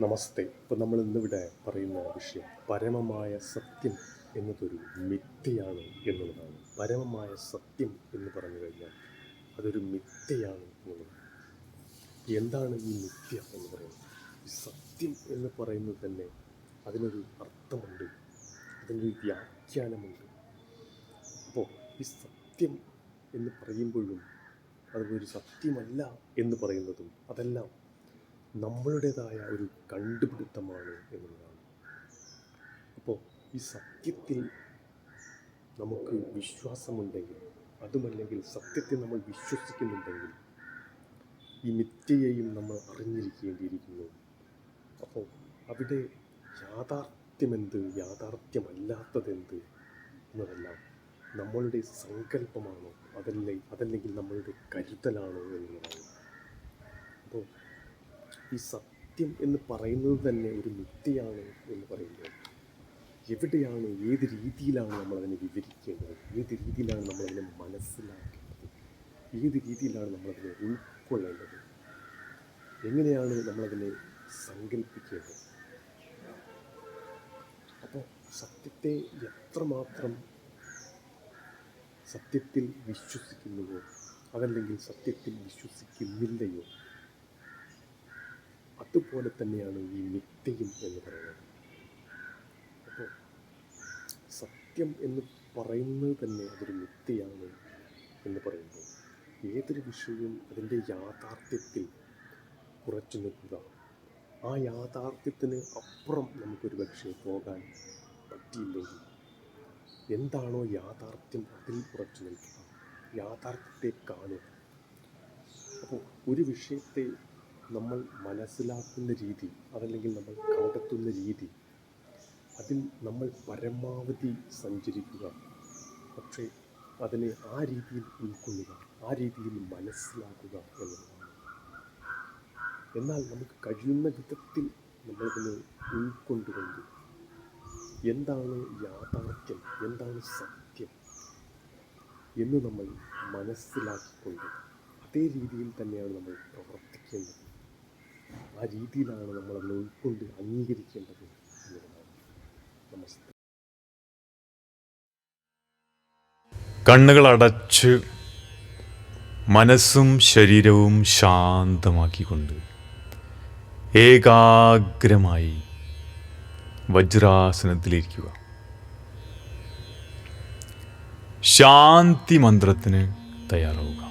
നമസ്തേ. ഇപ്പം നമ്മൾ ഇന്നിവിടെ പറയുന്ന വിഷയം പരമമായ സത്യം എന്നതൊരു മിഥ്യയാണ് എന്നുള്ളതാണ്. പരമമായ സത്യം എന്ന് പറഞ്ഞു കഴിഞ്ഞാൽ അതൊരു മിഥ്യയാണ് എന്നുള്ളതാണ്. എന്താണ് ഈ മിഥ്യ എന്ന് പറയുന്നത്? ഈ സത്യം എന്ന് പറയുന്നത് തന്നെ അതിനൊരു അർത്ഥമുണ്ട്. അതിനൊരു വ്യാഖ്യാനമുണ്ട്. അപ്പോൾ ഈ സത്യം എന്ന് പറയുമ്പോഴും അതൊരു സത്യമല്ല എന്ന് പറയുന്നതും അതെല്ലാം നമ്മളുടേതായ ഒരു കണ്ടുപിടുത്തമാണ് എന്നുള്ളതാണ്. അപ്പോൾ ഈ സത്യത്തിൽ നമുക്ക് വിശ്വാസമുണ്ടെങ്കിൽ അതുമല്ലെങ്കിൽ സത്യത്തെ നമ്മൾ വിശ്വസിക്കുന്നുണ്ടെങ്കിൽ ഈ മിഥ്യയെയും നമ്മൾ അറിഞ്ഞിരിക്കേണ്ടിയിരിക്കുന്നു. അപ്പോൾ അവിടെ യാഥാർത്ഥ്യമെന്ത് യാഥാർത്ഥ്യമല്ലാത്തതെന്ത് എന്നതെല്ലാം നമ്മളുടെ സങ്കല്പമാണോ അതല്ലേ അതല്ലെങ്കിൽ നമ്മളുടെ കരുതലാണോ എന്നുള്ളതാണ്. അപ്പോൾ ഈ സത്യം എന്ന് പറയുന്നത് തന്നെ ഒരു മിഥ്യയാണ് എന്ന് പറയുന്നത് എവിടെയാണ് ഏത് രീതിയിലാണ് നമ്മളതിനെ വിവരിക്കേണ്ടത്? ഏത് രീതിയിലാണ് നമ്മളതിനെ മനസ്സിലാക്കേണ്ടത്? ഏത് രീതിയിലാണ് നമ്മളതിനെ ഉൾക്കൊള്ളേണ്ടത്? എങ്ങനെയാണ് നമ്മളതിനെ സങ്കല്പിക്കേണ്ടത് അപ്പോൾ സത്യത്തെ എത്രമാത്രം സത്യത്തിൽ വിശ്വസിക്കുന്നുവോ അതല്ലെങ്കിൽ സത്യത്തിൽ വിശ്വസിക്കുന്നില്ലയോ അതുപോലെ തന്നെയാണ് ഈ മിഥ്യയും എന്ന് പറയുന്നത്. അപ്പോൾ സത്യം എന്ന് പറയുന്നത് തന്നെ അതൊരു മിഥ്യയാണ് എന്ന് പറയുമ്പോൾ ഏതൊരു വിഷയവും അതിന്റെ യാഥാർത്ഥ്യത്തിൽ ഉറച്ചു നിൽക്കുക. ആ യാഥാർത്ഥ്യത്തിന് അപ്പുറം നമുക്കൊരു പക്ഷേ പോകാൻ പറ്റിയില്ലെങ്കിൽ എന്താണോ യാഥാർത്ഥ്യം അതിൽ ഉറച്ചു നിൽക്കുക. യാഥാർത്ഥ്യത്തെ കാണുക. അപ്പോൾ ഒരു വിഷയത്തെ നമ്മൾ മനസ്സിലാക്കുന്ന രീതി അതല്ലെങ്കിൽ നമ്മൾ കണ്ടെത്തുന്ന രീതി അതിൽ നമ്മൾ പരമാവധി സഞ്ചരിക്കുക. പക്ഷേ അതിനെ ആ രീതിയിൽ ഉൾക്കൊള്ളുക ആ രീതിയിൽ മനസ്സിലാക്കുക എന്നുള്ളതാണ്. എന്നാൽ നമുക്ക് കഴിയുന്ന വിധത്തിൽ നമ്മളതിനെ ഉൾക്കൊണ്ടുകൊണ്ട് എന്താണ് യാഥാർത്ഥ്യം എന്താണ് സത്യം എന്ന് നമ്മൾ മനസ്സിലാക്കിക്കൊണ്ട് അതേ രീതിയിൽ തന്നെയാണ് നമ്മൾ പ്രവർത്തിക്കേണ്ടത്. ആ രീതിയിലാണ് നമ്മൾ അതിനെ ഉൾക്കൊണ്ട് അംഗീകരിക്കേണ്ടത് നമസ്തേ കണ്ണുകൾ അടച്ച് മനസ്സും ശരീരവും ശാന്തമാക്കിക്കൊണ്ട് ഏകാഗ്രമായി വജ്രാസനത്തിലിരിക്കുക. ശാന്തി മന്ത്രത്തിന് തയ്യാറാവുക.